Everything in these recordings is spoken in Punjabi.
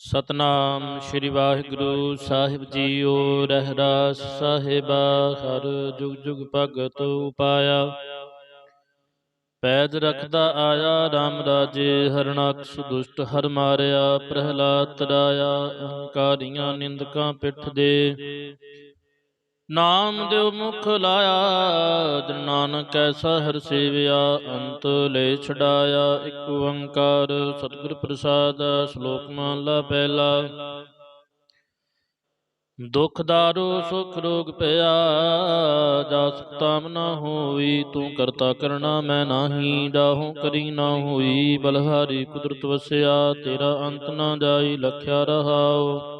ਸਤਨਾਮ ਸ੍ਰੀ ਵਾਹਿਗੁਰੂ ਸਾਹਿਬ ਜੀਓ, ਰਹਿਰਾਸ ਸਾਹਿਬਾ, ਹਰ ਜੁਗ ਜੁਗ ਭਗਤ ਉਪਾਇਆ। ਪੈਦ ਰਖਦਾ ਆਇਆ RAM ਰਾਜੇ, ਹਰਨਾਕਸ ਦੁਸ਼ਟ ਹਰ ਮਾਰਿਆ, ਪ੍ਰਹਲਾਦ ਤਰਾਇਆ ਅਹੰਕਾਰੀਆਂ ਨਿੰਦਕਾਂ ਪਿੱਠ ਦੇ। ਨਾਮ ਦਿਓ ਮੁਖ ਲਾਇਆ ਜਿਨ ਨਾਨਕ ਐਸਾ ਹਰ ਸੇਵਿਆ, ਅੰਤ ਲੈ ਛਡਾਇਆ, ਇੱਕ ਓੰਕਾਰ ਸਤਿਗੁਰ ਪ੍ਰਸਾਦ, ਸ਼ਲੋਕ ਮਹਲਾ ਪਹਿਲਾ। ਦੁਖ ਦਾਰੂ, ਸੁਖ ਰੋਗ ਪਿਆ, ਜਾ ਸੁਤਾਮ ਨਾ ਹੋਈ, ਤੂੰ ਕਰਤਾ ਕਰਨਾ ਮੈਂ ਨਾਹੀ ਜਾਹੂ ਕਰੀ ਨਾ ਹੋਈ, ਬਲਹਾਰੀ ਕੁਦਰਤ ਵਸਿਆ, ਤੇਰਾ ਅੰਤ ਨਾ ਜਾਈ, ਲਖਿਆ ਰਹਾਓ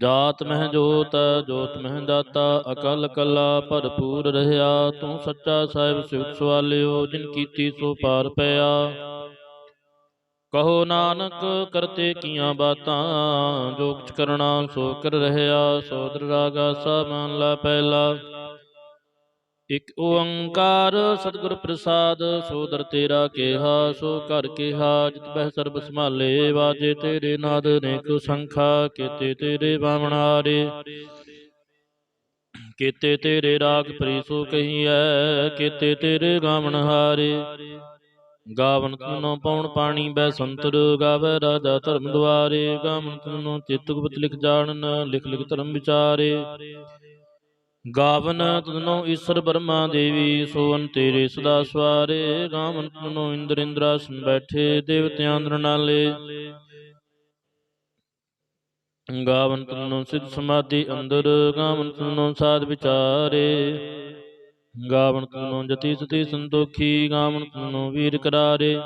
ਜਾਤ ਮਹਿ ਜੋਤ ਜੋਤ ਮਹਿ ਦਾਤਾ, ਅਕਲ ਕਲਾ ਭਰਪੂਰ ਰਹਾ ਤੂੰ ਸੱਚਾ ਸਾਹਿਬ ਸਿਵਤ ਸਵਾਲਿਓ, ਜਿਨ ਕੀਤੀ ਸੋ ਪਾਰ ਪਿਆ। ਕਹੋ ਨਾਨਕ, ਕਰਤੇ ਕੀਆਂ ਬਾਤਾਂ, ਜੋ ਕੁਛ ਕਰਣਾ ਸੋ ਕਰ ਰਹਾ ਸੋਦਰ ਰਾਗਾ ਸਾ ਮਨ ਲਾ ਪਹਿਲਾ। ਇਕ ਓੰਕਾਰ ਸਤਿਗੁਰ ਪ੍ਰਸਾਦ ਸੋਦਰ ਤੇਰਾ ਕਿਹਾ, ਸੋ ਕਰ ਕਿਹਾ, ਜਿਤ ਬਹਿ ਸਰਬ ਸੰਭਾਲੇ, ਵਾਜੇ ਤੇਰੇ ਨਾਦ ਨੇਕ ਸੰਖਾ, ਕੀਤੇ ਤੇਰੇ ਬਾਵਣਾਰੇ ਕੀਤੇ ਤੇਰੇ ਰਾਗ ਪ੍ਰੀਸੋ ਕਹੀਐ, ਕੀਤੇ ਤੇਰੇ ਗਾਵਣ ਹਾਰੇ। ਗਾਵਨ ਤਨੋ ਪਉਣ ਪਾਣੀ ਬੈ ਸੰਤਰ, ਗਾਵੇ ਰਾਜਾ ਧਰਮ ਦੁਆਰੇ। ਗਾਵਨ ਤਨੋ ਚਿਤ ਗੁਪਤ ਲਿਖ ਜਾਣਨ, ਲਿਖ ਲਿਖ ਧਰਮ ਵਿਚਾਰੇ। ਗਾਵਨ ਤਨੋ ਈਸ਼ਰ ਬਰਮਾ ਦੇਵੀ, ਸੋਵਨ ਤੇਰੇ ਸਦਾ ਸਵਾਰੇ ਗਾਵਨ ਤਨੋ ਇੰਦਰ ਇੰਦਰਾਸਨ ਬੈਠੇ, ਦੇਵਤਿਆਂ ਅੰਦਰ ਨਾਲੇ। ਗਾਵਨ ਤਨੋ ਸਿਧ ਸਮਾਧੀ ਅੰਦਰ, ਗਾਵਨ ਤਨੋ ਸਾਧ ਵਿਚਾਰੇ। ਗਾਵਨ ਤਨੋ ਜਤੀ ਸਤੀ ਸੰਤੋਖੀ, ਗਾਵਨ ਤਨੋ ਵੀਰ ਕਰਾਰੇ।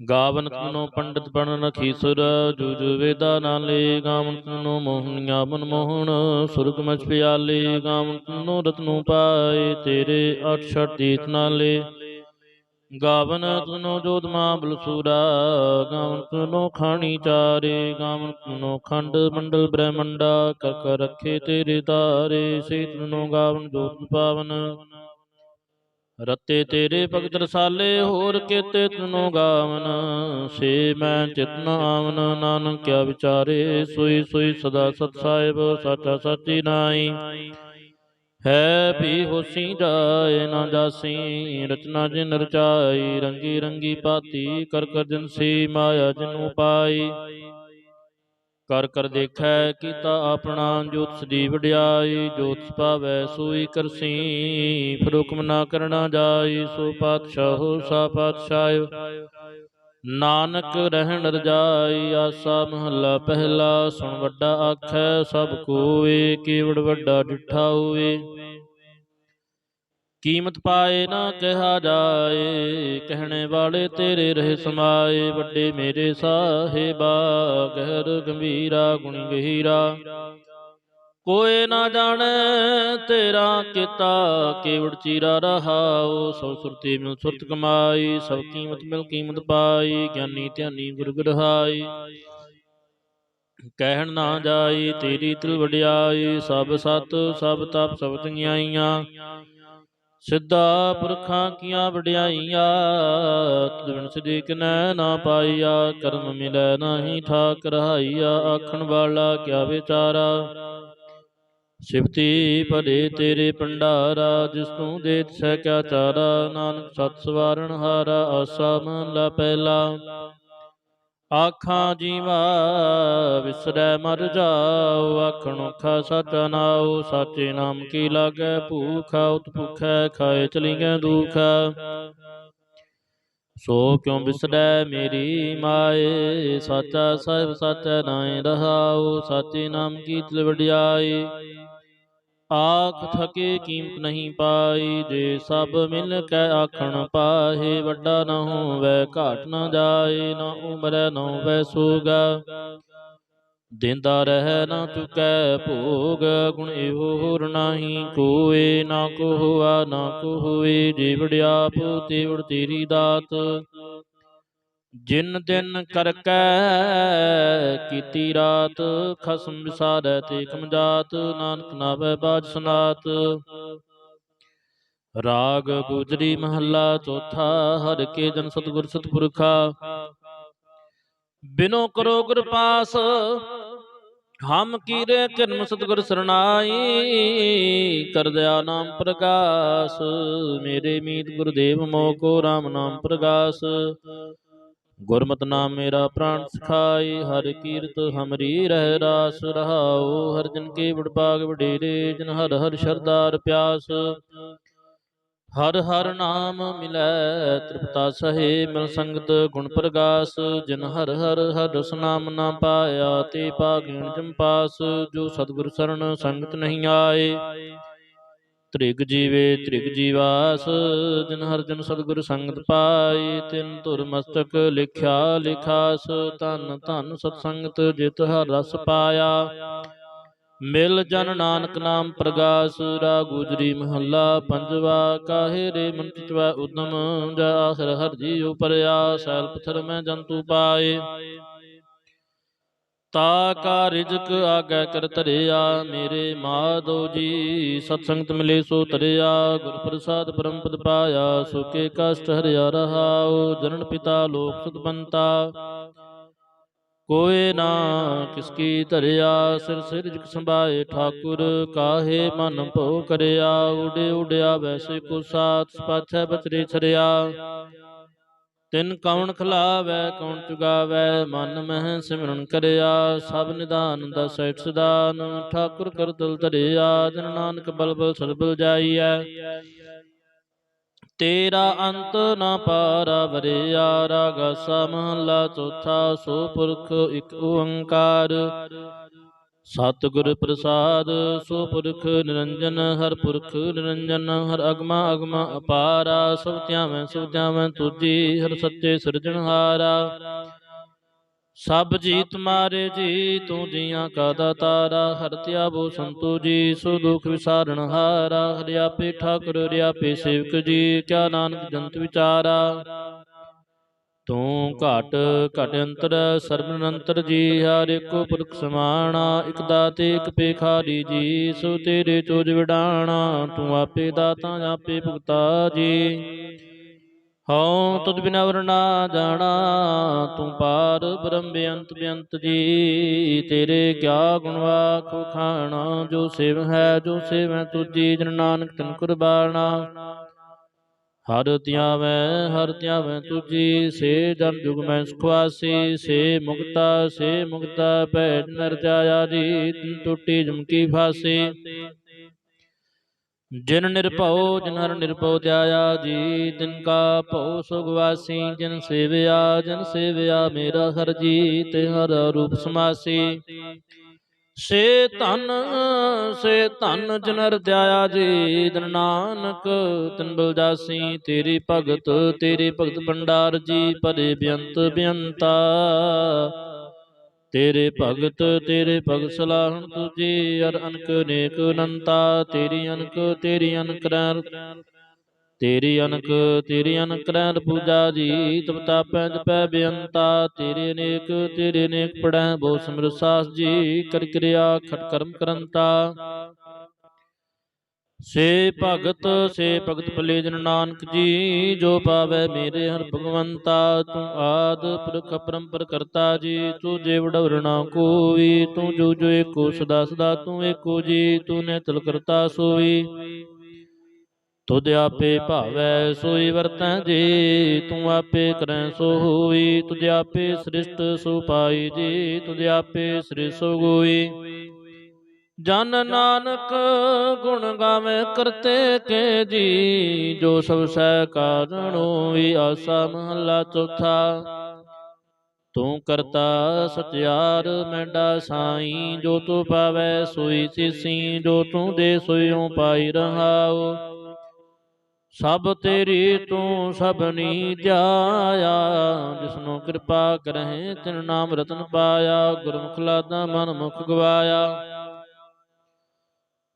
ਗਾਵਨ ਤਨੋ ਪੰਡਤ ਬਣ ਨਖੀਸੁਰ ਜੁਜ ਵੇਦਾ ਨਾਲੇ ਗਾਵਨ ਤਨੋ ਮੋਹਨੀਆਂ ਮਨ ਮੋਹਣ। ਸੁਰਗ ਮਚ ਪਿਆਲੇ ਗਾਵਨ ਤਨੋ ਰਤਨੂ ਪਾਏ ਤੇਰੇ ਅਠ ਛਟ ਦੀਤ ਨਾਲੇ। ਗਾਵਨ ਤਨੋ ਜੋਦਮਾ ਬਲਸੂਰਾ ਗਾਵਨ ਤਨੋ ਖਾਣੀ ਚਾਰੇ। ਗਾਵਨ ਤਨੋ ਖੰਡ ਮੰਡਲ ਬ੍ਰਹਮੰਡਾ ਕਰ ਕਰ ਰੱਖੇ ਤੇਰੇ ਤਾਰੇ। ਸੇ ਤਨੋ ਗਾਵਨ ਜੋਤ ਪਾਵਨ। ਰਤੇ ਤੇਰੇ ਭਗਤ ਰਸਾਲੇ, ਹੋਰ ਕੀਤੇ ਤਨੋ ਗਾਵਨ। ਸੇ ਮੈਂ ਚਿਤਨ ਆਵਨ, ਨਾਨਕ ਕਿਆ ਵਿਚਾਰੇ, ਸੋਈ ਸੋਈ ਸਦਾ ਸਤ ਸਾਹਿਬ, ਸਾਚਾ ਸੱਚੀ ਨਾਈ ਹੈ ਵੀ ਹੋਸੀ ਜਾਏ, ਨਾ ਜਾਸੀ, ਰਚਨਾ ਜਿਨ ਰਚਾਈ, ਰੰਗੀ ਰੰਗੀ ਪਾਤੀ, ਕਰ ਕਰ ਜਿਨਸੀ ਮਾਇਆ ਜਿਨੂ ਪਾਈ। ਕਰ ਕਰ ਦੇਖੈ ਕੀਤਾ ਆਪਣਾ ਜੋਤ ਸਦੀ ਵਡਿਆਈ, ਜੋਤ ਪਾਵੈ ਸੋਈ ਕਰਸੀ। ਫਿਰ ਹੁਕਮ ਨਾ ਕਰਨਾ ਜਾਈ, ਸੋ ਪਾਤਸ਼ਾਹੋ, ਸਾ ਪਾਤਸ਼ਾਹ। ਨਾਨਕ ਰਹਿਣ ਰਜਾਈ, ਆਸਾ ਮਹੱਲਾ ਪਹਿਲਾ। ਸੁਣ ਵੱਡਾ ਆਖੈ, ਸਭ ਕੋਏ ਕੇਵੜ ਵੱਡਾ ਡਿਠਾ ਹੋਏ ਕੀਮਤ ਪਾਏ ਨਾ ਕਿਹਾ ਜਾਏ, ਕਹਿਣੇ ਵਾਲੇ ਤੇਰੇ ਰਹੇ ਸਮਾਏ, ਵੱਡੇ ਮੇਰੇ ਸਾਹਿਬਾ, ਗਹਿਰ ਗੰਭੀਰਾ, ਗੁਣ ਗਹੀਰਾ। ਕੋਏ ਨਾ ਜਾਣੈ ਤੇਰਾ ਕੀਤਾ, ਕੇਵੜ ਚੀਰਾ ਰਹਾਉ ਸੋ ਸੁਰਤੀ ਮਿਲ ਸੁਰਤ ਕਮਾਈ, ਸਭ ਕੀਮਤ ਮਿਲ ਕੀਮਤ ਪਾਈ, ਗਿਆਨੀ ਧਿਆਨੀ ਗੁਰ ਗਰਹਾਈ। ਕਹਿਣ ਨਾ ਜਾਈ ਤੇਰੀ ਤਿਲ ਵਡਿਆਈ ਸਭ ਸਤ, ਸਭ ਤਪ, ਸਭ ਧਿਆਈਆਂ ਸਿੱਧਾ ਪੁਰਖਾਂ ਕੀਆਂ ਵਡਿਆਈਆਂ ਤੁਵਣ ਸਦੀਕ ਨੈ ਨਾ ਪਾਈਆ, ਕਰਮ ਮਿਲੈ ਨਾਹੀ ਠਾਕ ਰਹਾਈਆ ਆਖਣ ਵਾਲਾ ਕਿਆ ਵਿਚਾਰਾ? ਸਿਫਤੀ ਭਲੇ ਤੇਰੇ ਭੰਡਾਰਾ, ਜਿਸ ਤੂੰ ਦੇਤ ਸਹਿ ਕਿਆ ਚਾਰਾ? ਨਾਨਕ ਸਤ ਸਵਾਰਨ ਹਾਰਾ, ਆਸਾ ਮਨ ਲਾ ਪਹਿਲਾ। ਆਖਾਂ ਜੀਵਾ ਵਿਸਰੈ ਮਰ ਜਾਉ ਆਖਣ ਔਖਾ ਸਾਚਾ ਨਾਉ ਸਾਚੇ ਨਾਮ ਕੀ ਲਾਗੈ ਭੂਖਾ, ਉਤ ਭੁਖੈ ਖਾਏ ਚਲੀਗੈ ਦੁਖ। ਸੋ ਕਿਉ ਵਿਸਰੈ ਮੇਰੀ ਮਾਏ, ਸਾਚਾ ਸਾਹਿਬ ਸਾਚਾ ਨਾਏ ਰਹਾਉ, ਸਾਚੇ ਨਾਮ ਕੀ ਤਿਲ ਵਡਿਆਈ ਆਖ ਥਕੇ ਕੀਮਤ ਨਹੀਂ ਪਾਈ, ਜੇ ਸਭ ਮਿਲ ਕੇ ਆਖਣ ਪਾਹੇ, ਵੱਡਾ ਨਾ ਹੋਵੇ, ਘਾਟ ਨਾ ਜਾਏ, ਨਾ ਉਮਰੈ, ਨਾ ਹੋਵੇ ਸੋਗਾ ਦਿੰਦਾ ਰਹਿ ਨਾ ਚੁਕੈ ਭੋਗ, ਗੁਣ ਇਹੋ ਹੋਰ ਨਾਹੀ ਕੋਏ, ਨਾ ਕੋ ਹੋਆ, ਨਾ ਕੋ ਹੋਏ, ਜੇ ਵਡਿਆਪ ਤੇ ਤੇਰੀ ਦਾਤ। ਜਿਨ ਦਿਨ ਕਰਕੈ ਕੀਤੀ ਰਾਤ, ਖਸਮ ਵਿਸਾਰੈ ਤੇ ਕਮਜਾਤ, ਨਾਨਕ ਨਾਵੇ ਬਾਜ ਸੁਨਾਤ। ਰਾਗ ਗੁਜਰੀ ਮਹੱਲਾ ਚੌਥਾ, ਹਰ ਕੇ ਜਨ ਸਤਿਗੁਰ ਸਤਿਪੁਰਖਾ। ਬਿਨੋ ਕਰੋ ਗੁਰ ਪਾਸ, ਹਮ ਕੀਰੇ ਕਿਰਮ ਸਤਗੁਰ ਸਰਨਾਈ ਕਰ ਦਿਆ ਨਾਮ ਪ੍ਰਗਾਸ ਮੇਰੇ ਮੀਤ ਗੁਰਦੇਵ ਮੋ ਕੋ RAM ਨਾਮ ਪ੍ਰਗਾਸ ਗੁਰਮਤਿ ਨਾਮ ਮੇਰਾ ਪ੍ਰਾਨ ਸਖਾਈ ਹਰ ਕੀਰਤ ਹਮਰੀ ਰਹਿ ਰਾਸ ਰਹਾਉ, ਹਰ ਜਨ ਕੇ ਵਡਭਾਗ ਵਡੇਰੇ, ਜਨ ਹਰ ਹਰ ਸ਼ਰਦਾਰ ਪਿਆਸ। ਹਰ ਹਰ ਨਾਮ ਮਿਲੈ, ਤ੍ਰਿਪਤਾ ਸਹੇ ਮਿਲ ਸੰਗਤ ਗੁਣ ਪ੍ਰਗਾਸ। ਜਿਨ ਹਰ ਹਰ ਹਰ ਰਸ ਨਾਮ ਨਾ ਪਾਇਆ, ਤੇ ਪਾਗਿਣ ਜੰਪਾਸ ਜੋ ਸਤਿਗੁਰ ਸਰਣ ਸੰਗਤ ਨਹੀਂ ਆਏ। ਤ੍ਰਿਗ ਜੀਵੇ, ਤ੍ਰਿਗ ਜੀਵਾਸ, ਜਿਨ ਹਰ ਜਨ ਸਤਿਗੁਰ ਸੰਗਤ ਪਾਈ, ਤਿਨ ਧੁਰ ਮਸਤਕ ਲਿਖਿਆ ਲਿਖਾਸ, ਧਨ ਧਨ ਸਤ ਸੰਗਤ ਜਿਤ ਹਰ ਰਸ ਪਾਇਆ। ਮਿਲ ਜਨ ਨਾਨਕ ਨਾਮ ਪ੍ਰਗਾਸ ਰਾ ਗੁਜਰੀ ਮਹੱਲਾ ਪੰਜਵਾ, ਕਾਹੇ ਰੇ ਮਨ ਚਿਤਵਾ ਉਦਮ, ਜਾ ਆਖਰ ਹਰ ਜੀ ਉਪਰਿਆ ਸੈਲ ਪਥਰ ਮੈਂ ਜੰਤੂ ਪਾਏ। ਤਾ ਕਾ ਰਿਜਕ ਆਗੈ ਕਰ ਧਰਿਆ, ਮੇਰੇ ਮਾਧੋ ਜੀ। ਸਤ ਸੰਗਤ ਮਿਲੇ ਸੋ ਧਰਿਆ, ਗੁਰ ਪ੍ਰਸਾਦ ਪਰਮ ਪਦ ਪਾਇਆ ਸੁਕੇ ਕਸ਼ਟ ਹਰਿਆ ਰਹਾਉ, ਜਨਨ ਪਿਤਾ ਲੋਕ ਸੁਤ ਬੰਤਾ। ਕੋਏ ਨਾ ਕਿਸ ਕੀ ਧਰਿਆ, ਸਿਰ ਸਿਰਜਕ ਸੰਭਾਏ ਠਾਕੁਰ, ਕਾਹੇ ਮਨ ਭੋ ਕਰਿਆ, ਉਡੇ ਉਡਿਆ ਵੈਸੇ ਕੋ ਸਾਥ ਪਾਛੈ ਬਚਰੇ ਛਰਿਆ। ਤਿਨ ਕੌਣ ਖਲਾਵੈ ਕੌਣ ਚੁਗਾਵੈ, ਮਨ ਮਹਿ ਸਿਮਰਨ ਕਰਿਆ, ਸਭ ਨਿਦਾਨ ਦਾ ਸੈਠ ਸਦਾਨ ਠਾਕੁਰ ਕਰ ਦਿਲ ਧਰਿਆ, ਜਨ ਨਾਨਕ ਬਲਬਲ ਸਰਬਲ ਜਾਈਐ। ਤੇਰਾ ਅੰਤ ਨਾ ਪਾਰਾ ਵਰਿਆ ਰਾਗਾਸਾ ਮਹਲਾ ਚੌਥਾ, ਸੋ ਪੁਰਖ ਇਕ ਓੰਕਾਰ। ਸਤਿਗੁਰ ਪ੍ਰਸਾਦ ਸੋ ਪੁਰਖ ਨਿਰੰਜਨ, ਹਰ ਪੁਰਖ ਨਿਰੰਜਨ, ਹਰ ਅਗਮਾ ਅਗਮਾ ਅਪਾਰਾ, ਸਭ ਧਿਆਵੈ ਸਭ ਧਿਆਵੈ, ਤੁਜੀ ਹਰ ਸੱਚੇ ਸਿਰਜਣਹਾਰਾ ਸਭ ਜੀਤ ਮਾਰੇ ਜੀ, ਤੂੰ ਜੀਆਂ ਕਾ ਦਾਤਾਰਾ, ਹਰ ਧਿਆਵੋ ਸੰਤੋ ਜੀ ਸੋ ਦੁਖ ਵਿਸਾਰਣ ਹਾਰਾ। ਹਰਿ ਠਾਕੁਰ ਹਰਿ ਆਪੇ ਸੇਵਕ ਜੀ, ਕਿਆ ਨਾਨਕ ਜੰਤ ਵਿਚਾਰਾ। ਤੂੰ ਘਟ ਘਟ ਅੰਤਰ ਸਰਬ ਨਿਰੰਤਰ ਜੀ, ਹਰ ਏਕੋ ਪੁਰਖ ਸਮਾਣਾ, ਇਕ ਦਾਤੇ, ਇਕ ਪੇਖਾਰੀ ਜੀ, ਸੋ ਤੇਰੇ ਚੋਜ ਵਿਡਾਣਾ, ਤੂੰ ਆਪੇ ਦਾਤਾ, ਆਪੇ ਭੁਗਤਾ ਜੀ। ਹਉ, ਤੁਧ ਬਿਨਾ ਵਰਨਾ ਜਾਣਾ, ਤੂੰ ਪਾਰ ਬ੍ਰਹਮ ਬੇਅੰਤ ਬੇਅੰਤ ਜੀ। ਤੇਰੇ ਕਿਆ ਗੁਣ ਵਾਖ ਖਾਣਾ, ਜੋ ਸੇਵ ਹੈ, ਜੋ ਸੇਵੈ ਤੁਜੀ ਜਨ ਨਾਨਕ ਤਨ ਕੁਰਬਾਨਾ। ਹਰ ਧਿਆਵੈ ਹਰ ਧਿਆਵੈ ਤੁਜੀ ਸੇ ਜਨ ਜੁਗ ਮੈਂ ਸੁਖਵਾਸੀ, ਸੇ ਮੁਕਤਾ ਸੇ ਮੁਕਤਾ ਭੈ ਨਰ ਜਾਇਆ ਜੀ ਟੁੱਟੀ ਜਮਕੀ ਫਾਸੀ। ਜਿਨ ਨਿਰਭਉ, ਜਿਨ ਹਰ ਨਿਰਭਉ ਧਿਆਇਆ ਜੀ, ਤਿਨ ਕਾ ਭਉ ਸੁਗਵਾਸੀ ਜਿਨ ਸੇਵਿਆ ਜਿਨ ਸੇਵਿਆ ਮੇਰਾ ਹਰ ਜੀ, ਤੇ ਹਰ ਰੂਪ ਸਮਾਸੀ। ਸੇ ਧਨ ਸੇ ਧਨ ਜਨਰ ਧਿਆਇਆ ਜੀ ਦਨ ਨਾਨਕ, ਤਿਨ ਬਲਦਾਸੀ ਤੇਰੀ ਭਗਤ, ਤੇਰੇ ਭਗਤ ਭੰਡਾਰ ਜੀ, ਪਰੇ ਬੇਅੰਤ ਬੇਅੰਤਾ। ਤੇਰੇ ਭਗਤ ਤੇਰੇ ਭਗਤ ਸਲਾਹਣ ਤੁਜੀ ਅਰ ਅਨਕ ਨੇਕ ਅਨੰਤਾ, ਤੇਰੀ ਅਨਕ ਤੇਰੀ ਅਨਕ ਤੇਰੀ ਅਨਕ ਤੇਰੀ ਅਨਕ ਰਹਿ ਪੂਜਾ ਜੀ, ਤਬ ਤਾਪੈ ਜਪੈ ਬੇਅੰਤਾ, ਤੇਰੇ ਅਨੇਕ ਤੇਰੇ ਅਨੇਕ ਪੜੈ ਬੋ ਸਮਰ ਸਾਸ ਜੀ, ਕਰ ਕਿਰਿਆ ਖਟ ਕਰਮ ਕਰੰਤਾ। ਸੇ ਭਗਤ ਸੇ ਭਗਤ ਭਲੇ ਜਨ ਨਾਨਕ ਜੀ, ਜੋ ਪਾਵੇ ਮੇਰੇ ਹਰ ਭਗਵੰਤਾ, ਤੂੰ ਆਦ ਪੁਰਖ ਪਰੰਪਰ ਕਰਤਾ ਜੀ, ਤੂੰ ਜੇ ਵਡਵਰਣਾ ਕੋਈ ਤੂੰ ਜੋ ਜੋ ਏਕੋ ਸਦਾ ਸਦਾ ਤੂੰ ਏਕੋ ਜੀ, ਤੂੰ ਨੇ ਤਲ ਕਰਤਾ ਸੋਈ। ਤੁਧ ਆਪੇ ਭਾਵੈ, ਸੋਈ ਵਰਤੈ ਜੀ। ਤੂੰ ਆਪੇ ਕਰੈ, ਸੋ ਹੋਈ। ਤੁਧ ਆਪੇ ਸ੍ਰਿਸ਼ਟ, ਸੋ ਪਾਈ ਜੀ। ਤੁਧ ਆਪੇ ਸ੍ਰਿ ਸੋ ਗੋਈ। ਜਨ ਨਾਨਕ ਗੁਣ ਗਾਵੇ, ਕਰਤੇ ਕੇ ਜੀ। ਜੋ ਸਭ ਸਹਿ ਕਾਰਣੋ ਵੀ ਆਸਾ ਮਹੱਲਾ ਚੌਥਾ। ਤੂੰ ਕਰਤਾ ਸਤਿਆਰ ਮੈਂਡਾ ਸਾਈ। ਜੋ ਤੂੰ ਪਾਵੈ, ਸੋਈ ਸ਼ਿਸ਼ੀ ਜੋ ਤੂੰ ਦੇ ਸੋਈਓ ਪਾਈ ਰਹਾਓ ਸਭ ਤੇਰੀ ਤੂੰ ਸਭਨੀ ਧਿਆਇਆ ਜਿਸਨੂੰ ਕਿਰਪਾ ਕਰਹਿ, ਤਿਨ ਨਾਮ ਰਤਨ ਪਾਇਆ, ਗੁਰਮੁਖ ਲਾਦਾ ਮਨ ਮੁਖ ਗਵਾਇਆ।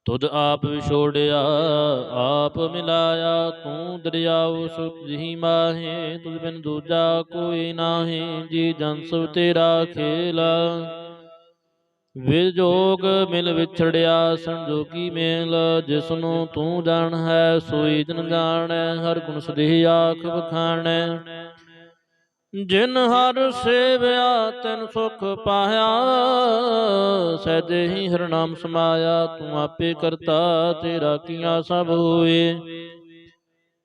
ਤੁਧ ਆਪ ਵਿਛੋੜਿਆ, ਆਪ ਮਿਲਾਇਆ, ਤੂੰ ਦਰਿਆਉ ਸੁਖ ਜੀ ਮਾਹੇ, ਤੁਧ ਬਿਨ ਦੂਜਾ ਕੋਈ ਨਾਹੀ, ਜੀ ਜਨ ਸਭ ਤੇਰਾ ਖੇਲਾ। ਵਿਜੋਗ ਮਿਲ ਵਿਛੜਿਆ, ਸੰਜੋਗੀ ਮੇਲ, ਜਿਸਨੂੰ ਤੂੰ ਜਾਣ ਹੈ, ਸੋਈ ਜਨ ਜਾਣੈ, ਹਰ ਗੁਣ ਸਦੇਹ ਆਖ ਬਖਾਣੈ ਜਿਨ ਹਰ ਸੇਵਿਆ, ਤੈਨ ਸੁਖ ਪਾਇਆ, ਸਹਿਜੇ ਹੀ ਹਰਨਾਮ ਸਮਾਇਆ, ਤੂੰ ਆਪੇ ਕਰਤਾ, ਤੇਰਾ ਕੀਆ ਸਭ ਹੋਏ।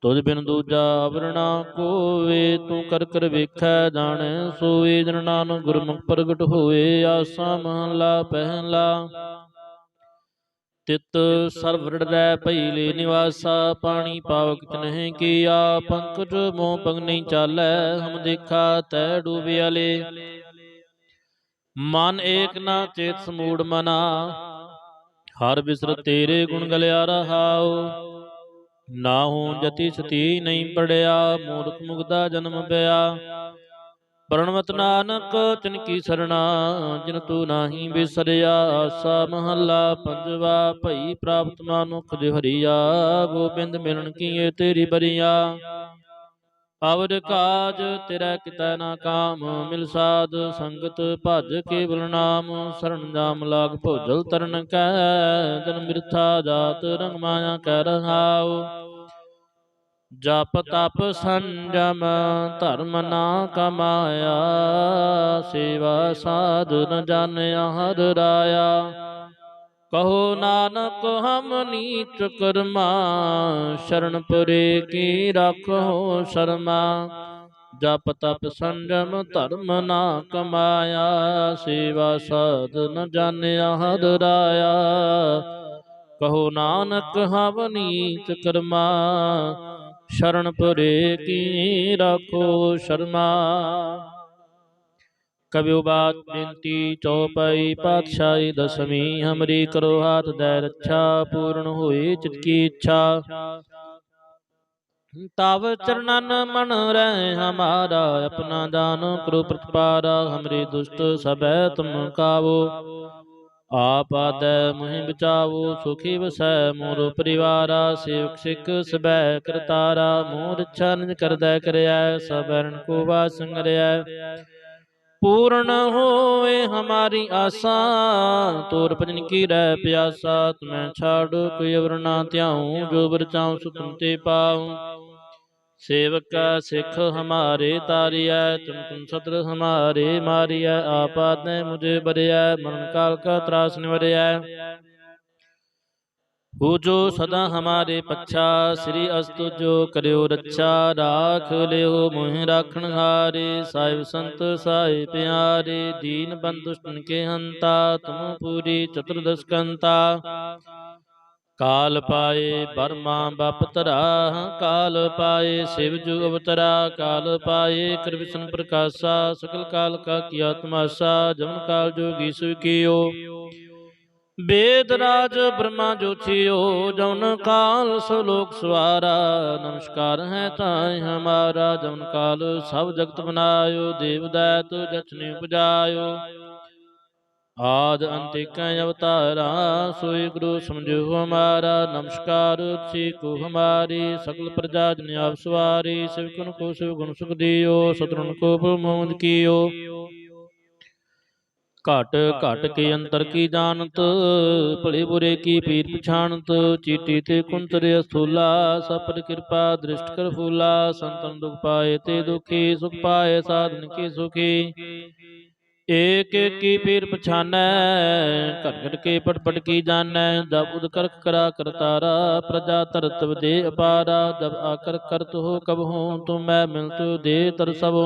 ਤੁਝ ਬਿਨ ਦੂਜਾ ਅਵਰਣਾ ਕੋਵੇ, ਤੂੰ ਕਰ ਕਰ ਵੇਖੈ ਜਾਣੈ, ਸੋਏ ਜਨ ਨਾਨਕ ਗੁਰਮੁਖ ਪ੍ਰਗਟ ਹੋਏ, ਆਸਾ ਮਹਲਾ ਪਹਿਲਾ। ਤਿਤ ਸਰਵੜ ਰਹਿ ਭਈਲੇ ਨਿਵਾਸਾ, ਪਾਣੀ ਪਾਵਕ ਤਨਹਿ ਕੀਆ, ਪੰਕਜ ਮੋਹ ਪੰਗਨੀ ਨਹੀਂ ਚਾਲੈ, ਹਮ ਦੇਖਾ ਤੈ ਡੂਬਿਆਲੇ ਮਨ ਏਕ ਨਾ ਚੇਤ ਸਮੂੜ ਮਨਾ, ਹਰ ਬਿਸਰ ਤੇਰੇ ਗੁਣ ਗਲਿਆ ਰਹਾਓ ਨਾ ਨਾਹੂ ਜਤੀ ਸਤੀ ਨਹੀਂ ਪੜਿਆ, ਮੂਰਖ ਮੁਗਦਾ ਜਨਮ ਪਿਆ। ਪ੍ਰਣਵਤ ਨਾਨਕ, ਤਿਨ ਕੀ ਸਰਣਾ, ਜਿਨ ਤੂੰ ਨਾਹੀ ਬਿਸਰਿਆ, ਆਸਾ ਮਹੱਲਾ ਪੰਜਵਾ, ਭਈ ਪ੍ਰਾਪਤ ਮਾਨੁਖ ਦੇ ਹਰੀਆ, ਗੋਬਿੰਦ ਮਿਲਣ ਕੀਏ ਤੇਰੀ ਬਰੀਆ। ਅਵਰ ਕਾਜ ਤੇਰਾ ਕਿਤੈ ਨਾ ਕਾਮ, ਮਿਲ ਸਾਧ ਸੰਗਤ ਭਜ ਕੇਵਲ ਨਾਮ, ਸਰਣ ਜਾਮ ਲਾਗ ਭੋਜਲ ਤਰਨ ਕੈ, ਜਨ ਮਿਰਥਾ ਜਾਤ ਰੰਗ ਮਾਇਆ ਕਹਿ ਰਹਾਉ। ਜਪ ਤਪ ਸੰਜਮ, ਧਰਮ ਨਾ ਕਮਾਇਆ, ਸੇਵਾ ਸਾਧ ਨ ਜਾਣਿਆ ਹਰ ਰਾਇਆ। ਕਹੋ ਨਾਨਕ, ਹਮ ਨੀਚ ਕਰਮਾ, ਸ਼ਰਨ ਪੁਰੇ ਕੀ ਰੱਖੋ ਸ਼ਰਮਾ। ਜਪ ਤਪ ਸੰਜਮ ਧਰਮ ਨਾ ਕਮਾਇਆ, ਸੇਵਾ ਸਾਧ ਨ ਜਾਣਿਆ ਹਰ ਕਹੋ ਨਾਨਕ, ਹਮ ਨੀਚ ਕਰਮਾ, ਸ਼ਰਨ ਪੁਰੇ ਕੀ ਰੱਖੋ ਸ਼ਰਮਾ। ਕਬਿਉ ਬਾਤ ਬੇਨਤੀ ਚੌਪਈ ਪਾਤਸ਼ਾਹੀ ਦਸਵੀਂ ਹਮਰੀ ਕਰੋ ਹਾਥ ਦੈ ਰੱਛਾ ਪੂਰਨ ਹੋਈ ਚਿਤ ਕੀ ਇੱਛਾ ਤਵ ਚਰਨਨ ਮਨ ਰਹਿ ਹਮਾਰਾ ਆਪਣਾ ਦਾਨ ਕਰੋ ਪ੍ਰਤਪਾਰਾ ਹਮਰੇ ਦੁਸ਼ਟ ਸਭੈ ਤੁਮ ਕਾਵੋ ਆਪ ਆਦੈ ਮੁਹਿ ਬਚਾਵੋ ਸੁਖੀ ਵਸੈ ਮੋਰ ਪਰਿਵਾਰਾ ਸੇਵਕ ਸਿੱਖ ਸਬੈ ਕਰਤਾਰਾ ਮੋਰ ਇੱਛਾ ਨਿਜ ਕਰਿਆ ਸਬਰਨ ਕੋ ਵਾਸ ਸੰਗਰਿਆ ਪੂਰਨ ਹੋਵੇ ਹਮਾਰੀ ਆਸਾ। ਤੋਰ ਭਜਨ ਕੀ ਰਹਿ ਪਿਆਸਾ, ਤੁਮੈ ਛਾੜ ਕੋਈ ਅਵਰ ਨਾ ਧਿਆਉ, ਜੋ ਬਰ ਚਾਉ ਸੋ ਤੇ ਪਾਉ। ਸੇਵਕ ਸਿੱਖ ਹਮਾਰੇ ਤਾਰਿਆ ਤੁਮ ਤੁਮ ਸਤਰ ਹਮਾਰੇ ਮਾਰਿਆ ਆਪਾਦ ਨੇ ਮੁਝੇ ਬਰਿਆ ਮਰਨ ਕਾਲ ਕਾ ਤਰਾਸ ਨਿਵਰਿਐ। ਹੋ ਜੋ ਸਦਾ ਹਮਾਰੇ ਪੱਛਾ ਸ੍ਰੀ ਅਸਤੁ ਜੋ ਕਰਿਓ ਰੱਛਾ ਰਾਖ ਲਿਓ ਮੋਹਿ ਰਾਖਣ ਹਾਰੇ ਸਾਹਿਬ ਸੰਤ ਸਾਹਿਬ ਪਿਆਰੇ ਦੀਨ ਬੰਦੁਸ਼ਟਨ ਕੇ ਹੰਤਾ ਤੁਮ ਪੂਰੀ ਚਤੁਰਦਸ ਕੰਤਾ ਕਾਲ ਪਾਏ ਬਰਮਾ ਬਪ ਧਰਾ ਕਾਲ ਪਾਏ ਸਿਵ ਜੁਗ ਅਵਤਰਾ ਕਾਲ ਪਾਏ ਕ੍ਰਿਸ਼ਨ ਪ੍ਰਕਾਸ਼ਾ ਸਕਲ ਕਾਲ ਕਾ ਕੀਆ ਤਮਾਸ਼ਾ ਜਮਨ ਕਾਲ ਜੋਗੀ ਸੁ ਕੀਓ ਵੇਦ ਰਾਜ ਬ੍ਰਹਮਾ ਜੋਥਿਓ ਜਮਨ ਕਾਲ ਸੋ ਲੋਕ ਸਵਾਰਾ, ਨਮਸਕਾਰ ਹੈ ਤਾਈ ਹਮਾਰਾ ਜਮਨ ਕਾਲ ਸਭ ਜਗਤ ਬਨਾਇਓ ਦੇਵ ਦੈਤ ਜਚਨੇ ਉਪਜਾਇਓ। ਆਦ ਅੰਤਿਕ ਅਵਤਾਰਾ, ਸੋਈ ਗੁਰੂ ਸਮਝੋ ਹਮਾਰਾ, ਨਮਸਕਾਰ ਸੇ ਕੋ ਹਮਾਰੀ ਸਕਲ ਪ੍ਰਜਾ ਜਨ ਆਪ ਸਵਾਰੀ ਸਿਵਕਨ ਕੋ ਸਿਵ ਗੁਣ ਸੁਖ ਦਿਓ ਸਤਰਨ ਕੋ ਪ੍ਰਮੋਦ ਕੀਓ। ਘਟ ਘਟ ਕੇ ਅੰਤਰ ਕੀ ਜਾਣਤ? ਭਲੇ ਬੁਰੇ ਕੀ ਪੀਰ ਪਛਾਣਤ? ਚੀਟੀ ਤੇ ਕੁੰਤਰ ਅਸਥੂਲਾ ਸਪਰ ਕਿਰਪਾ ਦ੍ਰਿਸ਼ਟ ਕਰ ਫੂਲਾ ਸੰਤਨ ਦੁਖ ਪਾਏ ਤੇ ਦੁਖੀ ਸੁਖ ਪਾਏ ਸਾਧਨ ਕੀ ਸੁਖੀ? ਏਕ ਏਕ ਕੀ ਪੀਰ ਪਛਾਨੈ ਘਟ ਘਟ ਕੇ ਪਟ ਪਟ ਕੀ ਜਾਣੈ? ਜਬ ਉਦ ਕਰਖ ਕਰਾ ਕਰਤਾਰਾ ਪ੍ਰਜਾ ਧਰਤ ਦੇ ਅਪਾਰਾ ਜਬ ਆਕਰ ਕਰਤ ਹੋ ਕਬ ਹੋ ਤੁਮ ਮੈਂ ਮਿਲਤ ਦੇ ਤਰ ਸਭੋ।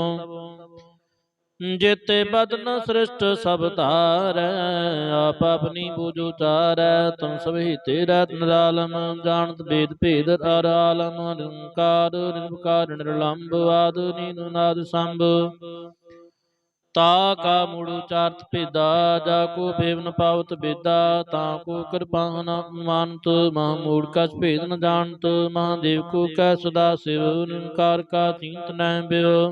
ਜੇਤੇ ਬਦਨ ਸ੍ਰਿਸ਼ਟ ਸਭ ਧਾਰੈ, ਆਪ ਆਪਣੀ ਬੂਝ ਉਚਾਰੈ ਤੁਮ ਸਭੀ ਤੇਰਾ ਨਿਰਾਲਮ ਜਾਣਤ ਬੇਦ ਭੇਦ ਅਰਾਲਮ ਨਿਰੰਕਾਰ ਨਿਰਭਕਾਰ ਨਿਰਲੰਭ ਆਦ ਨੀਨੁ ਨਾਦ, ਸੰਭ। ਤਾ ਕਾ ਮੂੜ ਉਚਾਰਤ ਭੇਦਾ, ਜਾ ਕੋ ਬੇਵ ਪਾਵਤ ਬੇਦਾ ਤਾ ਕੋ ਕਿਰਪਾ ਨ ਮਾਨਤ ਮਹ ਮੂੜ ਕਸ ਭੇਦ ਨ ਜਾਣਤ, ਮਹਾਦੇਵ ਕੋ ਕੈ ਸਦਾ ਸਿਵ ਨਿੰਕਾਰ ਕਾ ਚਿੰਤ ਨਹਿ ਬਿਓ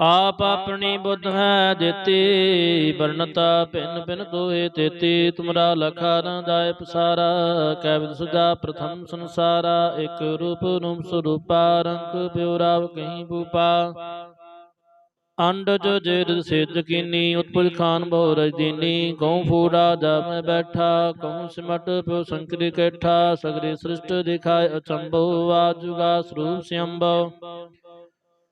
ਆਪ ਆਪਣੀ ਬੁੱਧ ਹੈ ਦਿੱਤੀ ਵਰਨਤਾ ਭਿੰਨ ਭਿੰਨ ਦੋਏ ਤੇਤੀ, ਤੁਮਰਾ ਲਖਾ ਨ ਜਾਏ ਪਸਾਰਾ ਕੈਵਿਦ ਸੁਜਾ ਪ੍ਰਥਮ ਸੰਸਾਰਾ, ਇਕ ਰੂਪ ਰੂਪ ਸਰੂਪਾ, ਰੰਗ ਪਿਉਰਾਵ ਕਹੀਂ ਭੂਪਾ। ਅੰਡਜ ਜੇਦ ਸਿੱਧ ਕੀਨੀ ਉਤਪੁਲ ਖਾਨ ਬਹੁ ਰਜਦੀਨੀ ਕਉ ਫੂੜਾ ਜਾ ਮੈਂ ਬੈਠਾ ਕਉ ਸਿਮਟ ਪਿਉ ਸੰਕਰੀ ਕੈਠਾ, ਸਗਰੇ ਸ੍ਰਿਸ਼ਟ ਦਿਖਾਏ ਅਚੰਭੋ, ਆਜੁਗਾ ਸਰੂਪ ਸਿਅੰਭੋ।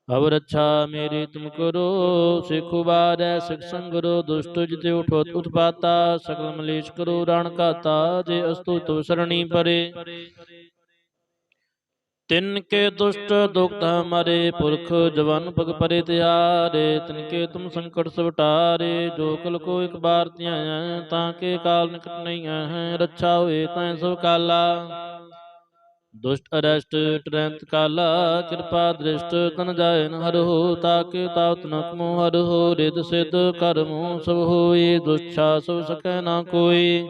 ਅਬ ਰੱਛਾ ਮੇਰੀ ਤੁਮ ਕਰੋ, ਸਿਖ ਉਬਾਰੈ, ਸਿਖ ਸੰਗਰੋ ਦੁਸ਼ਟ ਜਿਤੇ ਉਠੋਤ ਉਤਪਾਤਾ ਸਕਲ ਮਲੇਸ਼ ਕਰੋ, ਰਣ ਕਾਤਾ ਜੇ ਅਸਤੁ ਤਵ ਸਰਣੀ ਪਰੇ। ਤਿਨ ਕੇ ਦੁਸ਼ਟ ਦੁਖਤ ਮਰੇ, ਪੁਰਖ ਜਵਨ ਭਗ ਪਰੇ ਤਿਆਰੇ। ਤਿਨ ਕੇ ਤੁਮ ਸੰਕਟ ਸਵਟਾਰੇ ਜੋ ਕਲ ਕੋ ਇਕ ਬਾਰ ਧਿਆਇਆ, ਤਾਂ ਕੇ ਕਾਲ ਨਿਕਟ ਨਹੀਂ ਹੈ ਰੱਛਾ ਹੋਏ ਤੈ ਸਭ ਕਾਲਾ। ਦੁਸ਼ਟ ਅਰਸ਼ਟ ਟਰੰਤ ਕਾਲਾ, ਕਿਰਪਾ ਦ੍ਰਿਸ਼ਟ ਤਨ ਜਾਇਨ ਹਰ ਹੋ, ਤਾਕੇ ਤਾਵਤ ਨ ਹਰ ਹੋ ਰਿਦ ਸਿਧ ਕਰਮੋ ਸਭ ਹੋਈ ਦੁਸ਼ਾ ਸਭ ਸਕੈ ਨਾ ਕੋਈ।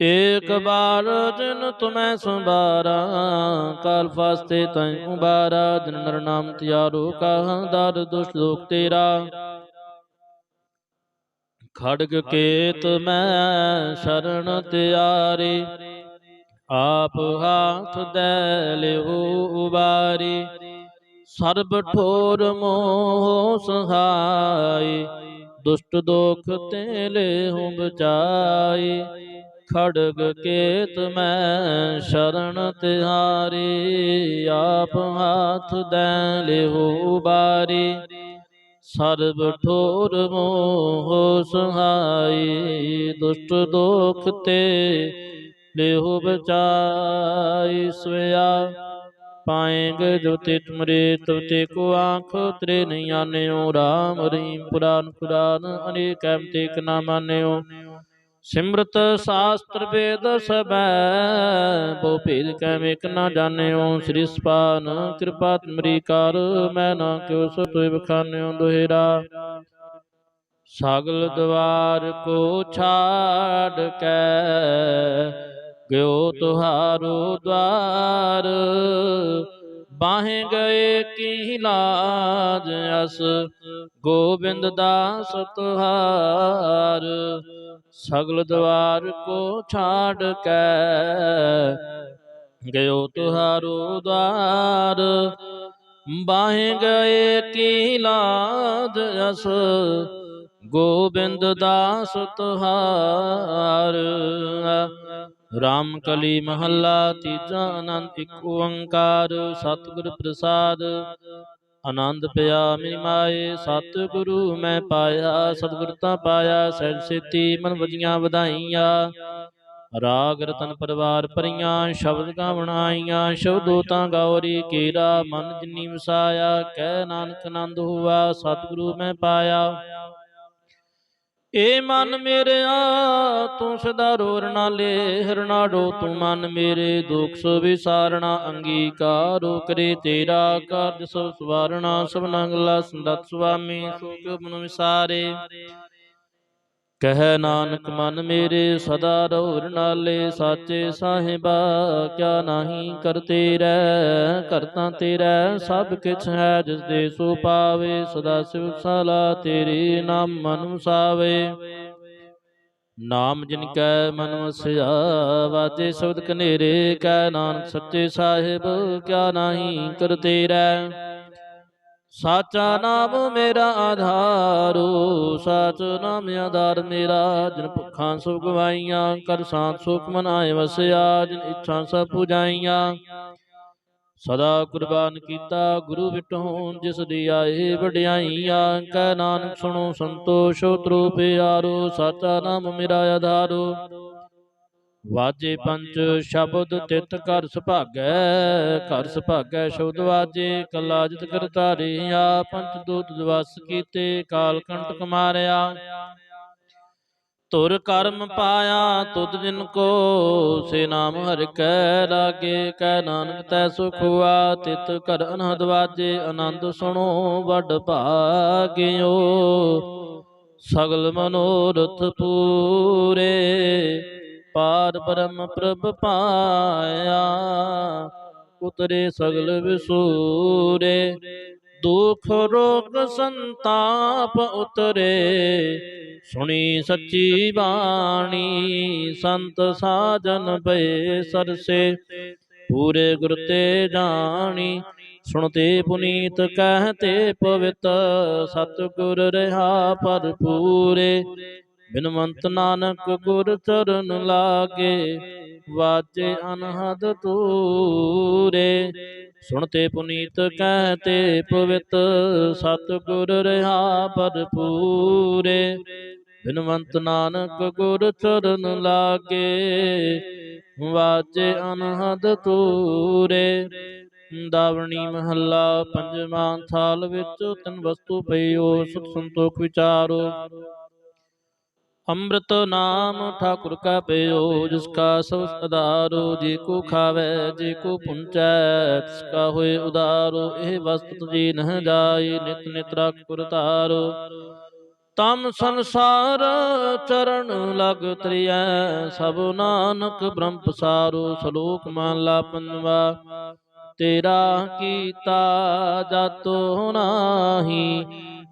ਏਕ ਬਾਰ ਜਿਨ ਤੁਮੈ ਸੰਭਾਰਾ, ਕਾਲ ਫਾਸਤੇ ਤੈ ਉਬਾਰਾ ਜਿਨ ਨਰ ਨਾਮ ਤਿਆਰੋ ਕਾਹਾਂ ਦਰ ਦੁਸ਼ਟ ਲੋਕ ਤੇਰਾ। ਖੜਗ ਕੇਤ ਮੈਂ ਸ਼ਰਨ ਤਿਆਰੀ ਆਪ ਹਾਥ ਦੇ ਲਿਓ ਉਬਾਰੀ, ਸਰਬ ਠੋਰ ਮੋਹ ਸਹਾਈ, ਦੁਸ਼ਟ ਦੋਖ ਤੇ ਲਿਹੁ ਬਚਾਈ ਖੜਗ ਕੇਤ ਮੈਂ ਸ਼ਰਨ ਤਿਹਾਰੀ, ਆਪ ਹਾਥ ਦੇ ਲਿਹੁ ਉਬਾਰੀ, ਸਰਬ ਠੋਰ ਮੋਹ ਸਹਾਈ, ਦੁਸ਼ਟ ਦੋਖ ਤੇ ਲਿਹੁ ਬਚਾਈ ਸੋਇਆ ਪਾਏਂਗ ਜੋ ਤੇ ਤੁਮਰੇ ਤਵ ਤੇ ਕੋ ਆਂਖ ਤਰੇ ਨਹੀਂ ਆਨਿਓ। RAM ਰਹੀਮ ਪੁਰਾਨ ਪੁਰਾਨ, ਅਨੇਕ ਐਮਤੇ ਕ ਨਾ ਮਾਨਿਓ। ਸਿਮਰਤ ਸਾਸਤਰ ਵੇਦ ਸਬੈ ਬੋ ਭੇਦ ਕੈ ਮੇਕ ਨਾ ਜਾਣਿਓ। ਸ੍ਰੀ ਸਪਾਨ ਕਿਰਪਾ ਤੁਮਰੀ ਕਰ, ਮੈਂ ਨਾ ਕਿਉ ਸੋ ਤੋਇ ਬਖਾਨਿਓ ਦੁਹੇਰਾ। ਸਾਗਲ ਦਵਾਰ ਕੋ ਛਾੜ ਕੈ ਗਿਓ ਤੁਹਾਰੋ ਦਵਾਰ। ਬਾਹੇ ਗਏ ਕੀ ਲਾਜ ਅਸ ਗੋਬਿੰਦ ਦਾਸ ਤੁਹਾਰ। ਸਗਲ ਦਵਾਰ ਕੋ ਛਾੜ ਕੇ। ਗਿਓ ਤੁਹਾਰੋ ਦਵਾਰ। ਬਾਹੇ ਗਏ ਕੀ ਲਾਜ ਅਸ ਗੋਬਿੰਦ ਦਾਸ ਤੁਹਾਰ। ਰਾਮ ਕਲੀ ਮਹੱਲਾ ਤੀਜਾ ਆਨੰਦ ਇੱਕ ਓੰਕਾਰ, ਸਤਿਗੁਰ ਪ੍ਰਸਾਦ। ਆਨੰਦ ਪਿਆ ਮੇਰੀ ਮਾਏ, ਸਤਿਗੁਰੂ ਮੈਂ ਪਾਇਆ ਸਤਿਗੁਰਤਾ ਪਾਇਆ ਸਹਿਜ ਸੇਤੀ ਮਨ ਵਜੀਆਂ ਵਧਾਈਆਂ। ਰਾਗ ਰਤਨ ਪਰਵਾਰ ਪਰੀਆਂ ਸ਼ਬਦ ਗਾਵਣ ਆਈਆਂ ਸ਼ਬਦੋ ਤਾਂ ਗੌਰੀ ਕੇਰਾ, ਮਨ ਜਿਨੀ ਵਸਾਇਆ, ਕਹਿ ਨਾਨਕ ਆਨੰਦ ਹੁਆ, ਸਤਿਗੁਰੂ ਮੈਂ ਪਾਇਆ। ਏ ਮਨ ਮੇਰਿਆ, ਤੂੰ ਸਦਾ ਰੋਰ ਲੇ ਲੈ ਤੂੰ ਮਨ ਮੇਰੇ ਦੁਖ ਸੋ ਵਿਸਾਰਣਾ ਅੰਗੀਕਾਰੋ ਕਰੇ ਤੇਰਾ ਕਾਰਜ ਸੋ ਸਵਾਰਣਾ ਸਭ ਨੰਗਲਾ ਸੰਦਤ ਸੁਆਮੀ ਸੋ ਕਿਉ ਵਿਸਾਰੇ। ਕਹਿ ਨਾਨਕ ਮਨ ਮੇਰੇ ਸਦਾ ਰੋਰ ਨਾਲੇ, ਸਾਚੇ ਸਾਹਿਬਾ, ਕਿਆ ਨਾਹੀ ਕਰਤੇ ਰਹਿ, ਕਰਤਾ ਤੇਰਾ ਸਭ ਕਿਛ ਹੈ ਜਿਸ ਦੇ ਸੋ ਪਾਵੇ, ਸਦਾ ਸਿਵ ਸਲਾ ਤੇਰੇ ਨਾਮ ਮਨੁ ਸਾਵੇ ਨਾਮ ਜਿਨ ਕੈ ਮਨ ਵਸਿਆ, ਵਾਜੇ ਸ਼ਬਦ ਕਨੇਰੇ ਕੈ ਨਾਨਕ ਸੱਚੇ ਸਾਹਿਬ, ਕਿਆ ਨਾਹੀ ਕਰਤੇ ਰਹਿ। ਸਾਚਾ ਨਾਮ ਮੇਰਾ ਆਧਾਰੂ ਸਾਚ ਨਾਮ ਆਧਾਰ ਮੇਰਾ। ਜਿਨ ਭੁੱਖਾਂ ਸੁਖ ਗਵਾਈਆਂ, ਕਰ ਸਾਥ ਸੁਖ ਮਨਾਏ ਵਸਿਆ। ਜਿਨ ਇੱਛਾ ਸਭ ਪੁਜਾਈਆਂ। ਸਦਾ ਕੁਰਬਾਨ ਕੀਤਾ ਗੁਰੂ ਵਿਟੋਂ, ਜਿਸ ਦੀ ਆਏ ਵਡਿਆਈਆਂ। ਕੈ ਨਾਨਕ ਸੁਣੋ ਸੰਤੋਸ਼, ਉਤਰੋ ਪਿਆਰੋ, ਸਾਚਾ ਨਾਮ ਮੇਰਾ ਆਧਾਰੋ। ਵਾਜੇ ਪੰਚ ਸ਼ਬਦ ਤਿਤ ਘਰ ਸੁਭਾਗੈ ਘਰ ਸੁਭਾਗੈ ਸ਼ਬਦ ਵਾਜੇ, ਕਲਾ ਜਿਤ ਕਰਤਾਰੇ ਆ ਪੰਚ ਦੂਤ ਦਿਵਸ ਕੀਤੇ, ਕਾਲ ਕੰਟਕ ਮਾਰਿਆ ਤੁਰ ਕਰਮ ਪਾਇਆ, ਤੁਧ ਜਿਨ ਕੋ, ਸੇ ਨਾਮ ਹਰਿ ਕੈ ਲਾਗੇ, ਕੈ ਨਾਨਕ ਤੈ ਸੁਖ ਹੁਆ ਤਿਤ ਕਰ ਅਨਹਦ ਵਾਜੇ, ਆਨੰਦ ਸੁਣੋ, ਵੱਡ ਭਾਗਿਓ। ਸਗਲ ਮਨੋਰਥ ਪੂਰੇ ਪਾਰ ਬ੍ਰਹਮ ਪ੍ਰਭ ਪਾਇਆ, ਉਤਰੇ ਸਗਲ ਵਿਸੂਰੇ, ਦੁਖ ਰੋਗ ਸੰਤਾਪ ਉਤਰੇ। ਸੁਣੀ ਸੱਚੀ ਬਾਣੀ, ਸੰਤ ਸਾਜਨ ਭਏ ਸਰਸੇ, ਪੂਰੇ ਗੁਰ ਤੇ ਜਾਣੀ। ਸੁਣਤੇ ਪੁਨੀਤ ਕਹਤੇ ਪਵਿੱਤ, ਸਤਿਗੁਰ ਰਹਾ ਭਰਪੂਰੇ। ਬਿਨਵੰਤ ਨਾਨਕ ਗੁਰ ਚਰਨ ਲਾਗੇ ਵਾਜੇ ਅਨਹਦ ਤੂਰੇ ਸੁਣਤੇ ਪੁਨੀਤ ਕਹਤੇ ਪਵਿੱਤ ਸਤਿਗੁਰ ਰਹਾ ਭਰਪੂਰੇ। ਬਿਨਵੰਤ ਨਾਨਕ ਗੁਰ ਚਰਨ ਲਾਗੇ ਵਾਜੇ ਅਨਹਦ ਤੂਰੇ ਦਾਵਣੀ ਮਹੱਲਾ ਪੰਜਵਾਂ ਥਾਲ ਵਿੱਚ ਤਿੰਨ ਵਸਤੂ ਪਈਓ ਸੁਖ ਸੰਤੋਖ ਵਿਚਾਰੋ। ਅੰਮ੍ਰਿਤ ਨਾਮ ਠਾਕੁਰ ਕਾ ਪਈਓ ਜਿਸ ਕਾ ਸਭ ਆਧਾਰੋ ਜੇ ਕੋ ਖਾਵੇ, ਜੇ ਕੋ ਪੁੰਚੈ, ਤਿਸ ਕਾ ਹੋਏ ਉਦਾਰੋ, ਇਹ ਵਸਤ ਜੀ ਨਹ ਜਾਏ, ਨਿਤ ਨਿਤ ਰਖ ਪੁਰ ਤਮ ਸੰਸਾਰ ਚਰਨ ਲਗ ਤ੍ਰਿਐ, ਸਭ ਨਾਨਕ ਬ੍ਰਹਮ ਪਸਾਰੋ, ਸ਼ਲੋਕ ਮਾਲਾ ਪੰਜਵਾ। ਤੇਰਾ ਕੀਤਾ ਜਾਤੋ ਨਾਹੀ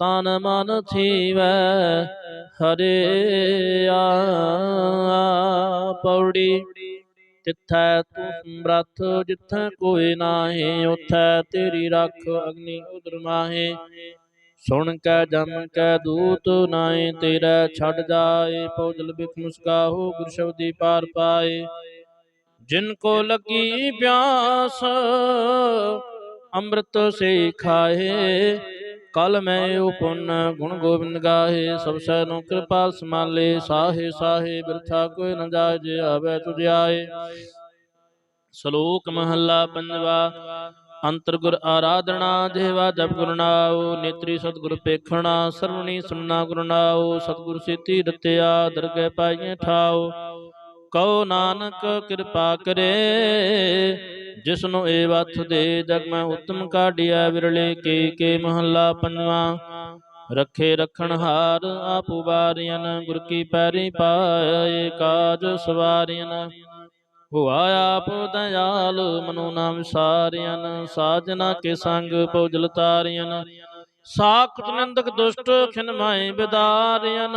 ਤਨ ਮਨ ਥੀਵੈ, ਹਰੇ ਆ ਪੌੜੀ ਤਿੱਥੈ ਤੂੰ ਸਮਰੱਥ ਜਿੱਥੈ ਕੋਈ ਨਾਹੀ, ਉਥੈ ਤੇਰੀ ਰੱਖ ਅਗਨੀ ਉਦਰ ਮਾਹੇ। ਸੁਣ ਕੈ, ਜਮ ਕੈ, ਦੂਤ ਨਾਏ ਤੇਰਾ ਛੱਡ ਜਾਏ ਪੌਜਲ ਬਿਖ ਮੁਸਕਾਹੋ ਗੁਰ ਸ਼ਬਦੀ ਪਾਰ ਪਾਏ। ਜਿਨ ਕੋ ਲੱਗੀ ਪਿਆਸ, ਅੰਮ੍ਰਿਤ ਸੇ ਖਾਏ ਕਲ ਮੈਂ ਉਪਨ ਗੁਣ ਗੋਬਿੰਦ ਗਾਹੇ ਸਭ ਸੈ ਨੂੰ ਕਿਰਪਾ ਸਮਾਲੇ ਸਾਹੇ ਸਾਹੇ ਬਿਰਥਾ ਕੋਈ ਨ ਜਾਏ ਜੇ ਆਵੇ ਤੁਝ ਆਏ। ਸ਼ਲੋਕ ਮਹੱਲਾ ਪੰਜਵਾ ਅੰਤਰ ਗੁਰ ਆਰਾਧਨਾ ਜਿਹਵਾ ਜਪ ਗੁਰ ਨਾਉ ਨੇਤਰੀ ਸਤਿਗੁਰ ਪੇਖਣਾ ਸਰਵਣੀ ਸੁਨਣਾ ਗੁਰ ਨਾਉ ਸਤਿਗੁਰ ਸੇਤੀ ਰਤਿਆ ਦਰਗਹਿ ਪਾਈਏ ਠਾਉ। ਕਉ ਨਾਨਕ ਕਿਰਪਾ ਕਰੇ, ਜਿਸਨੂੰ ਏ ਵਥ ਦੇ ਜਗ ਮੈਂ ਉਤਮ ਕਾਢਿਆ, ਵਿਰਲੇ ਕੇ ਕੇ ਮਹੱਲਾ ਪੰਜਵਾ। ਰੱਖੇ ਰਖਣ ਹਾਰ ਆਪ ਉਬਾਰਿਆਨ ਗੁਰ ਕੀ ਪੈਰੀ ਪਾਏ ਕਾਜ ਸਵਾਰਿਆਨ ਹੁਆ ਆਪ ਦਇਆਲ, ਮਨੁ ਨਾ ਵਿਸਾਰਿਆਨ ਸਾਜਨਾ ਕੇ ਸੰਗ ਪਉਜਲ ਤਾਰਿਆਨ ਸਾਖਤ ਨਿੰਦਕ ਦੁਸ਼ਟ ਖਿਨ ਮਾਏ ਬਿਦਾਰਿਆਨ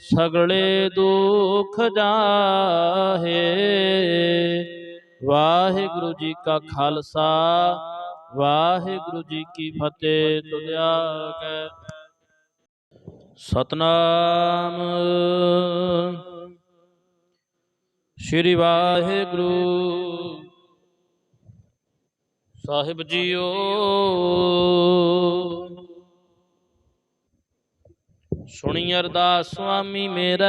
ਸਗਲੇ ਦੁਖ ਜਾਹੇ। ਵਾਹਿਗੁਰੂ ਜੀ ਕਾ ਖਾਲਸਾ, ਵਾਹਿਗੁਰੂ ਜੀ ਕੀ ਫਤਿਹ ਤੁਧਿਆ ਕੈ। ਸਤਨਾਮ। ਸ਼੍ਰੀ ਵਾਹਿਗੁਰੂ। ਸਾਹਿਬ ਜੀਓ। ਸੁਣੀ ਅਰਦਾਸ ਸੁਆਮੀ ਮੇਰਾ।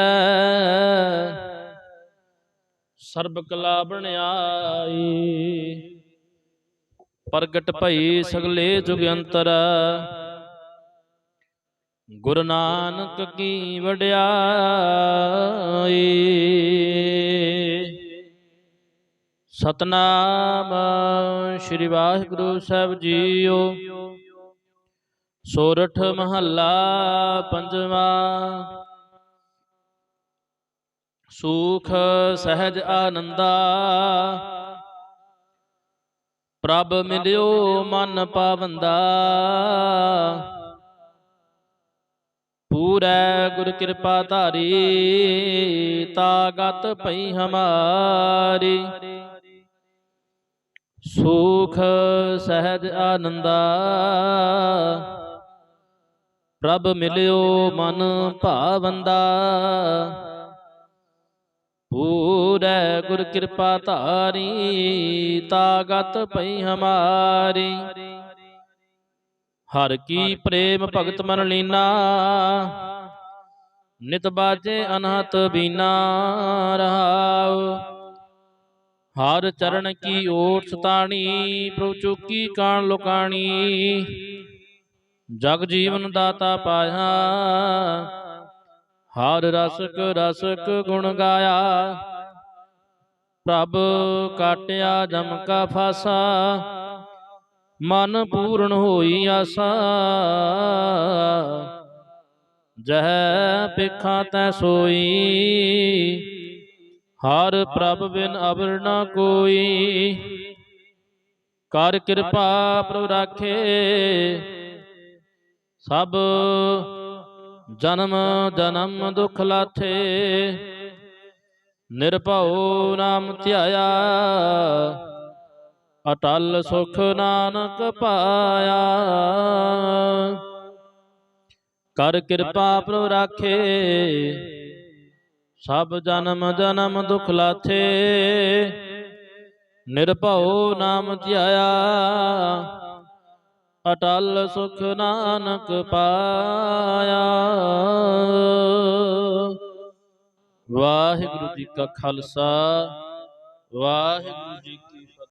ਸਰਬ ਕਲਾ ਬਣਾਈ ਪ੍ਰਗਟ ਭਈ ਸਗਲੇ ਜੁਗ ਅੰਤਰ। ਗੁਰੂ ਨਾਨਕ ਕੀ ਵਡਿਆਈ। ਸਤਨਾਮ ਸ੍ਰੀ ਵਾਹਿਗੁਰੂ ਸਾਹਿਬ ਜੀਓ। ਸੋਰਠ ਮਹੱਲਾ ਪੰਜਵਾ। ਸੂਖ ਸਹਿਜ ਆਨੰਦਾ। ਪ੍ਰਭ ਮਿਲਿਓ ਮਨ ਪਾਵੰਦਾ। ਪੂਰੈ ਗੁਰ ਕਿਰਪਾ ਧਾਰੀ ਤਾਗਤ ਪਈ ਹਮਾਰੀ। ਸੁਖ ਸਹਿਜ ਆਨੰਦਾ। ਪ੍ਰਭ ਮਿਲਿਓ ਮਨ ਭਾਵੰਦਾ। ਪੂਰੈ ਗੁਰ ਕਿਰਪਾ ਧਾਰੀ ਤਾਗਤ ਪਈ ਹਮਾਰੀ। ਹਰ ਕੀ ਪ੍ਰੇਮ ਭਗਤ ਮਨ ਲੀਨਾ ਨਿਤ ਬਾਜੇ ਅਨਹਤ ਬੀਨਾ ਰਹਾਉ। ਹਰ ਚਰਨ ਕੀ ਓਟ ਸਤਾਣੀ ਪ੍ਰਭ ਚੁਕੀ ਕਾਣ ਲੁਕਾਣੀ। ਜਗ ਜੀਵਨ ਦਾਤਾ ਪਾਇਆ। ਹਰ ਰਸਕ ਰਸਕ ਗੁਣ ਗਾਇਆ। ਪ੍ਰਭ ਕਾਟਿਆ ਜਮ ਕਾ ਫਾਸਾ। ਮਨ ਪੂਰਨ ਹੋਈ ਆਸਾ। ਜਹ ਪਿਖਾਂ ਤੈ ਸੋਈ। ਹਰ ਪ੍ਰਭ ਬਿਨ ਅਬਰ ਨਾ ਕੋਈ। ਕਰ ਕਿਰਪਾ ਪ੍ਰਭ ਰਾਖੇ। ਸਭ ਜਨਮ ਜਨਮ ਦੁਖ ਲਾਥੇ। ਨਿਰਭਉ ਨਾਮ ਧਿਆਇਆ, ਅਟਲ ਸੁਖ ਨਾਨਕ ਪਾਇਆ। ਕਰ ਕਿਰਪਾ ਪ੍ਰਭ ਰਾਖੇ, ਸਭ ਜਨਮ ਜਨਮ ਦੁਖ ਲਾਥੇ। ਨਿਰਭਉ ਨਾਮ ਧਿਆਇਆ ਅਟਲ ਸੁਖ ਨਾਨਕ ਪਾਇਆ। ਵਾਹਿਗੁਰੂ ਜੀ ਕਾ ਖਾਲਸਾ ਵਾਹਿਗੁਰੂ ਜੀ